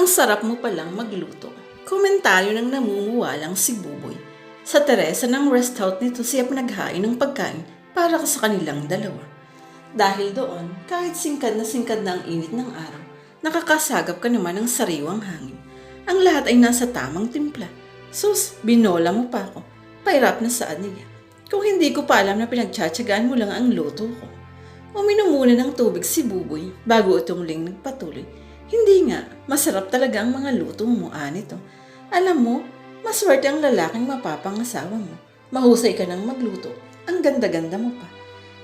Ang sarap mo palang magluto. Komentaryo ng namumuwalang si Buboy. Sa Teresa ng rest house nito siya pinaghain ng pagkain para sa kanilang dalawa. Dahil doon, kahit singkad na singkad na ang init ng araw, nakakasagap ka naman ng sariwang hangin. Ang lahat ay nasa tamang timpla. Sus, binola mo pa ako. Pairap na saan niya. Kung hindi ko pa alam na pinagtsatsagaan mo lang ang luto ko. Uminom muna ng tubig si Buboy bago itong ling nagpatuloy. Hindi nga, masarap talaga ang mga luto mo, anito. Alam mo, maswerte ang lalaking mapapangasawa mo. Mahusay ka ng magluto. Ang ganda-ganda mo pa.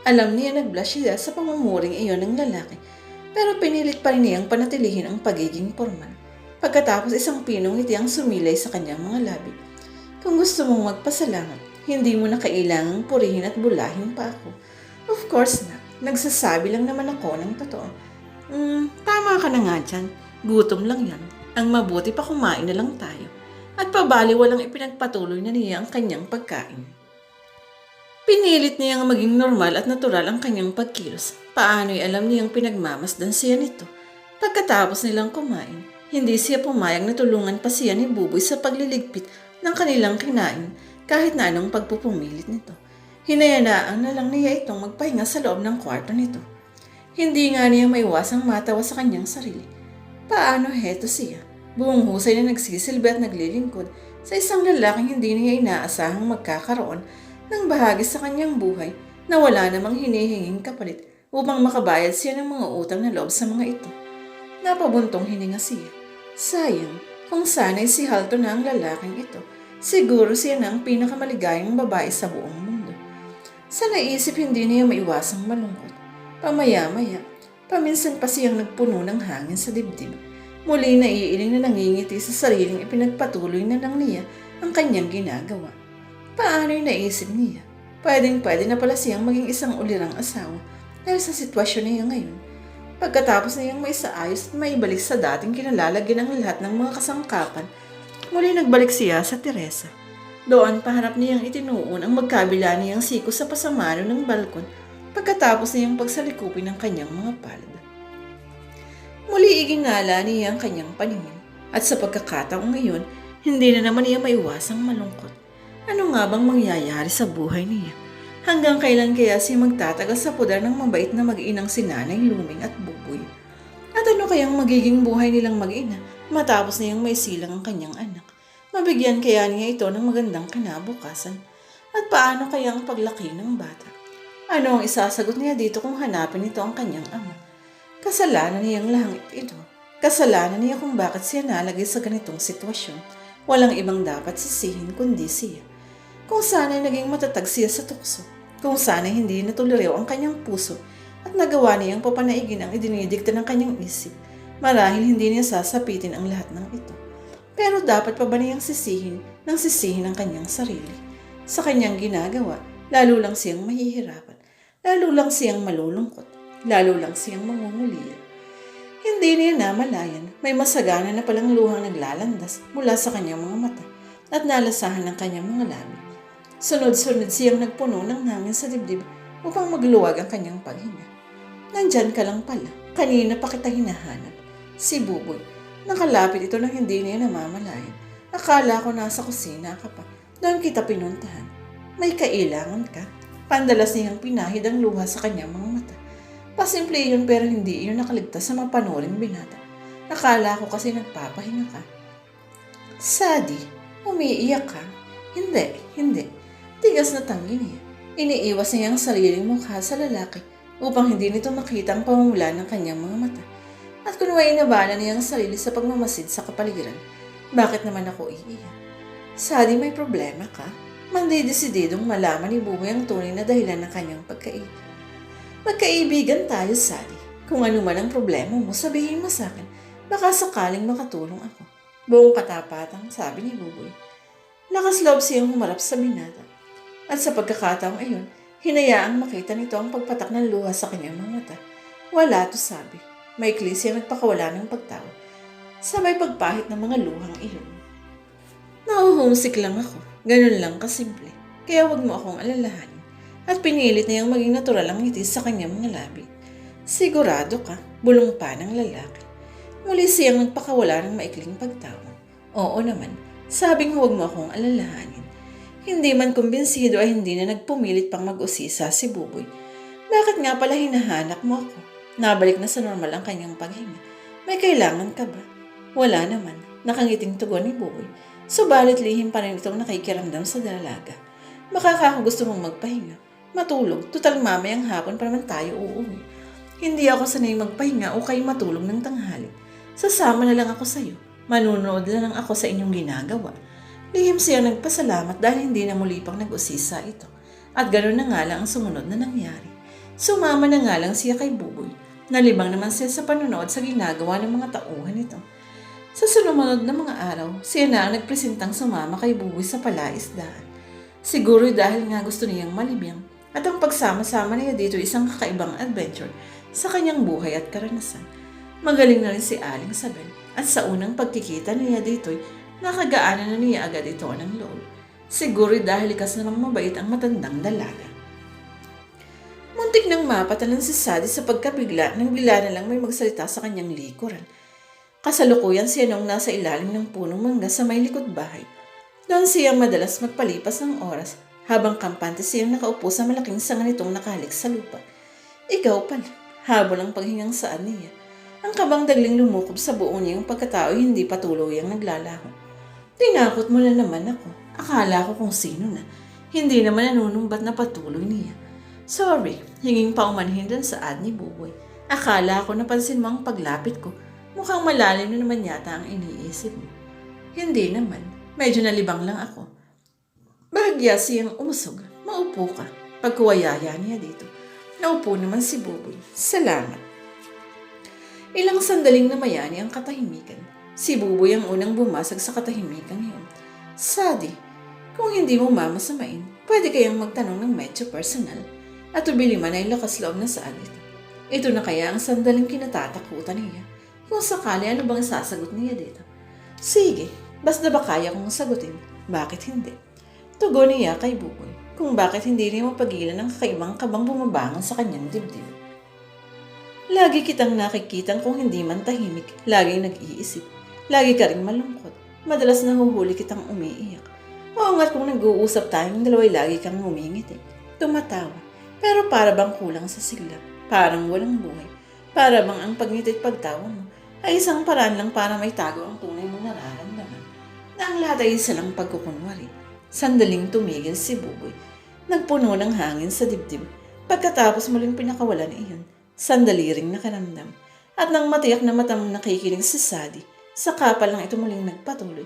Alam niya nag-blush siya sa pamumuring iyon ng lalaki, pero pinilit pa rin niyang panatilihin ang pagiging formal. Pagkatapos isang pinong ngiti ang sumilay sa kanyang mga labi. Kung gusto mong magpasalamat, hindi mo na kailangang purihin at bulahin pa ako. Of course na, nagsasabi lang naman ako ng totoo. Hmm, tama ka na nga dyan. Gutom lang yan. Ang mabuti pa kumain na lang tayo. At pabali walang ipinagpatuloy na niya ang kanyang pagkain. Pinilit niyang maging normal at natural ang kanyang pagkilos. Paano'y alam niyang pinagmamasdan siya nito. Pagkatapos nilang kumain, hindi siya pumayag na tulungan pa siya ni Buboy sa pagliligpit ng kanilang kinain kahit na anong pagpupumilit nito. Hinayanaan na lang niya itong magpahinga sa loob ng kwarto nito. Hindi nga niya maiwasang matawa sa kanyang sarili. Paano heto siya? Buong husay na nagsisilbi at naglilingkod sa isang lalaking hindi niya inaasahang magkakaroon ng bahagi sa kanyang buhay na wala namang hinihinging kapalit upang makabayad siya ng mga utang na loob sa mga ito. Napabuntong hininga siya. Sayang, kung sana'y si Halto na ang lalaking ito, siguro siya na ang pinakamaligayang babae sa buong mundo. Sa naisip hindi niya maiwasang malungkot. Pamaya-maya, paminsan pa siyang nagpuno ng hangin sa dibdib. Muli na iiling na nangingiti sa sariling ipinagpatuloy na lang niya ang kanyang ginagawa. Paano'y naisip niya? Pwedeng pwede na pala siyang maging isang ulirang asawa dahil sa sitwasyon niya ngayon. Pagkatapos niyang maisaayos at maibalik sa dating kinalalagyan ng lahat ng mga kasangkapan, muli nagbalik siya sa Teresa. Doon paharap niyang itinuon ang magkabila niyang siko sa pasamano ng balkon pagkatapos niyang pagsalikupin ng kanyang mga palad. Muli iginala niya ang kanyang paningin at sa pagkakataong ngayon, hindi na naman niya maiwasang malungkot. Ano nga bang mangyayari sa buhay niya? Hanggang kailan kaya siya magtatagal sa pudar ng mabait na mag-inang si Luming at Buboy? At ano kayang magiging buhay nilang mag-ina matapos niyang may silang ang kanyang anak? Mabigyan kaya niya ito ng magandang kinabukasan? At paano kaya ang paglaki ng bata? Ano ang isasagot niya dito kung hanapin ito ang kanyang ama? Kasalanan niyang langit ito. Kasalanan niya kung bakit siya nalagay sa ganitong sitwasyon. Walang ibang dapat sisihin kundi siya. Kung sana'y naging matatag siya sa tukso. Kung sana'y hindi natuliraw ang kanyang puso at nagawa niyang papanaigin ang idinidikta ng kanyang isip. Marahil hindi niya sasapitin ang lahat ng ito. Pero dapat pa ba niyang sisihin ng sisihin ang kanyang sarili? Sa kanyang ginagawa, lalo lang siyang mahihirapan. Lalo lang siyang malulungkot. Lalo lang siyang mangungulila. Hindi niya namalayan, may masagana na palang luhang naglalandas mula sa kanyang mga mata at nalasahan ng kanyang mga labi. Sunod-sunod siyang nagpuno ng hangin sa dibdib upang magluwag ang kanyang paghinga. Nandyan ka lang pala. Kanina pa kita hinahanap. Si Buboy. Nakalapit ito nang hindi niya namamalayan. Akala ko nasa kusina ka pa. Doon kita pinuntahan. May kailangan ka. Pandalas niyang pinahid ang luha sa kanyang mga mata. Pasimple yun pero hindi yun nakaligtas sa mapanuring binata. Nakala ko kasi nagpapahinga ka. Sadi, umiiyak ka? Hindi, hindi. Tigas na tanggi niya. Iniiwas niya ang sariling mukha sa lalaki upang hindi nito makita ang pamumula ng kanyang mga mata. At kung may inabala niya ang sarili sa pagmamasid sa kapaligiran, bakit naman ako iiyak? Sadi, may problema ka? Mandidesididong malaman ni Buboy ang tunay na dahilan ng kanyang pagkaibig. Magkaibigan tayo, Sally. Kung ano man ang problema mo, sabihin mo sa akin. Baka sakaling makatulong ako. Buong katapatang sabi ni Buboy. Lakas loob siyang humarap sa binata. At sa pagkakataong iyon, hinayaang makita nito ang pagpatak ng luha sa kanyang mga mata. Wala to sabi. May siyang nagpakawala ng pagtawa. Sabay pagpahit ng mga luhang iyon. Nauhumsik lang ako. Ganun lang kasimple. Kaya wag mo akong alalahanin. At pinilit niyang maging natural ang ngiti sa kanyang mga labi. Sigurado ka, bulong pa ng lalaki. Muli siyang nagpakawala ng maikling pagtawa. Oo naman, sabing huwag mo akong alalahanin. Hindi man kumbinsido ay hindi na nagpumilit pang mag-usisa si Buboy. Bakit nga pala hinahanap mo ako? Nabalik na sa normal ang kanyang paghinga. May kailangan ka ba? Wala naman. Nakangiting tugon ni Buboy. Subalit lihim pa rin itong nakikiramdam sa dalaga. Makaka gusto mong magpahinga. Matulog. Tutal mamayang hapon pa naman tayo uuwi. Hindi ako sanay magpahinga o kayo matulog ng tanghali. Sasama na lang ako sa'yo. Manunood na lang ako sa inyong ginagawa. Lihim siya nagpasalamat dahil hindi na muli pang nag-usisa ito. At ganoon na nga lang ang sumunod na nangyari. Sumama na nga lang siya kay Buboy. Nalibang naman siya sa panonood sa ginagawa ng mga tauhan nito. Sa sumunod na mga araw, siya na ang nagpresentang sumama kay Buboy sa palaisdaan. Siguro dahil nga gusto niyang malibang at ang pagsama-sama niya dito isang kakaibang adventure sa kanyang buhay at karanasan. Magaling na rin si Aling Sabel at sa unang pagkikita niya dito'y nakagaanan na niya agad ito ng loob. Siguro dahil likas namang mabait ang matandang dalaga. Muntik nang mapatalan si Sadie sa pagkabigla nang bila na lang may magsalita sa kanyang likuran. Kasalukuyan siya nung nasa ilalim ng punong mangga sa may likod bahay. Doon siya madalas magpalipas ng oras habang kampante siyang nakaupo sa malaking sanga nitong nakalik sa lupa. Ikaw pala, habol ang paghingang saan niya. Ang kabang dagling lumukob sa buong niyang pagkatao hindi patuloy ang naglalaho. Tinakot mo na naman ako. Akala ko kung sino na. Hindi naman nanunumbat na patuloy niya. Sorry, hinging paumanhin dun sa ad ni Buboy. Akala ko napansin mo ang paglapit ko. Mukhang malalim na naman yata ang iniisip mo. Hindi naman. Medyo nalibang lang ako. Bahagya siyang umusog. Maupo ka. Pagkuwayaya niya dito. Naupo naman si Buboy. Salamat. Ilang sandaling namayani ang katahimikan. Si Buboy ang unang bumasag sa katahimikan yun. Sadi, kung hindi mo mamasamain, pwede kayang magtanong ng medyo personal at ubili man ay lakas loob na saan ito. Ito na kaya ang sandaling kinatatakutan niya. Kung sakali ano bang sasagot niya dito. Sige, basta ba kaya kong sagutin? Bakit hindi? Tugon niya kay Buboy kung bakit hindi niya mapagilan ang kakaibang kabang bumabangon sa kanyang dibdib. Lagi kitang nakikitang kung hindi man tahimik, laging nag-iisip. Lagi ka rin malungkot. Madalas nahuhuli kitang umiiyak. Oo nga't kung nag-uusap tayong dalawa'y lagi kang ngumingiti. Tumatawa. Pero para bang kulang sa sigla. Parang walang buhay. Para bang ang pagngitit pagtawa mo ay isang paraan lang para may tago ang tunay mong nararamdaman. Na ang lahat ay isa pagkukunwari. Sandaling tumigil si Buboy. Nagpuno ng hangin sa dibdib. Pagkatapos muling pinakawalan iyon, sandali ring nakaramdam. At nang matiyak na matamang nakikinig si Sadie, saka pa lang ito muling nagpatuloy.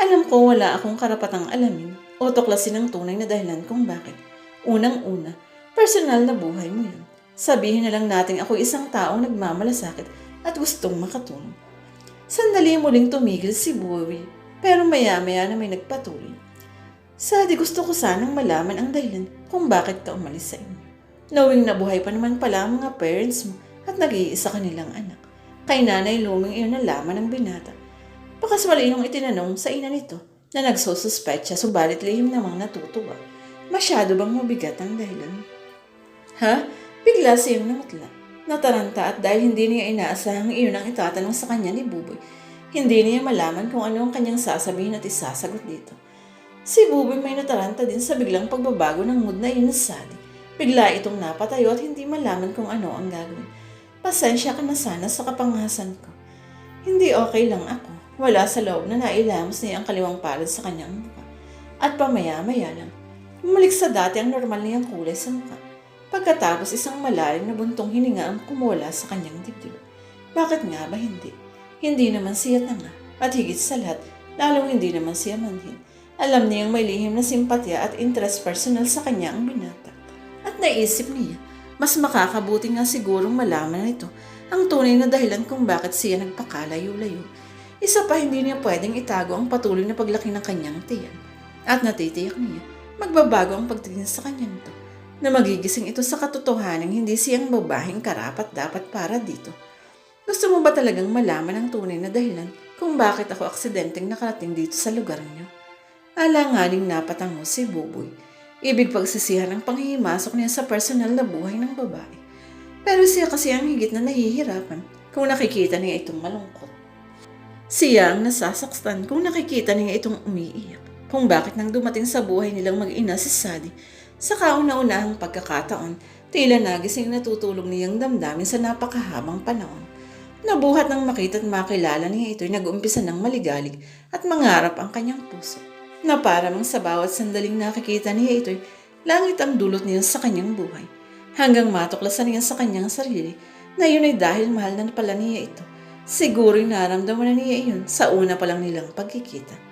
Alam ko wala akong karapatang alamin o tuklasin ang tunay na dahilan kung bakit. Unang-una, personal na buhay mo yun. Sabihin na lang natin ako isang taong nagmamalasakit at gustong makatulong. Sandali muling tumigil si Bowie, pero maya-maya na may nagpatuloy. Sadi gusto ko sanang malaman ang dahilan kung bakit ka umalis sa inyo. Knowing na buhay pa naman pala ang mga parents mo at nag-iisa kanilang anak. Kay nanay luming iyon na laman ng binata. Pakaswali yung itinanong sa ina nito na nagsususpect siya subalit lihim namang natutuwa. Masyado bang mabigat ang dahilan? Ha? Bigla siyang namutla. Nataranta at dahil hindi niya inaasahang iyon ang itatanong sa kanya ni Buboy, hindi niya malaman kung ano ang kanyang sasabihin at isasagot dito. Si Buboy may nataranta din sa biglang pagbabago ng mood na iyon ni Sally. Bigla itong napatayo at hindi malaman kung ano ang gagawin. Pasensya ka na sana sa kapangasan ko. Hindi okay lang ako. Wala sa loob na nailamos niya ang kaliwang palad sa kanyang mukha. At pamaya-maya lang, bumalik sa dati ang normal niyang kulay sa mukha. Pagkatapos isang malalim na buntong hininga ang kumuwala sa kanyang dibdib. Bakit nga ba hindi? Hindi naman siya tanga. At higit sa lahat, lalong hindi naman siya manhin. Alam niyang may lihim na simpatya at interest personal sa kanya ang binata. At naisip niya, mas makakabuti nga sigurong malaman nito ang tunay na dahilan kung bakit siya nagpakalayo-layo. Isa pa hindi niya pwedeng itago ang patuloy na paglaki ng kanyang tiyan. At natitiyak niya, magbabago ang pagtingin sa kanya nito na magigising ito sa katotohanan hindi siyang babahing karapat dapat para dito. Gusto mo ba talagang malaman ang tunay na dahilan kung bakit ako aksidenteng nakarating dito sa lugar niyo? Alanganing napatango si Buboy. Ibig pagsisihan ang panghihimasok niya sa personal na buhay ng babae. Pero siya kasi ang higit na nahihirapan kung nakikita niya itong malungkot. Siya ang nasasaktan kung nakikita niya itong umiiyak. Kung bakit nang dumating sa buhay nilang mag-ina si Sadie, sa kauna-unahang pagkakataon, tila nagising natutulog niyang damdamin sa napakahabang panahon. Nabuhat nang makita at makilala niya ito'y nag-umpisa ng maligalig at mangarap ang kanyang puso. Na paramang sa bawat sandaling nakikita niya ito'y langit ang dulot niya sa kanyang buhay. Hanggang matuklasan niya sa kanyang sarili na yun ay dahil mahal na pala niya ito. Siguro'y naramdaman na niya iyon sa una pa lang nilang pagkikita.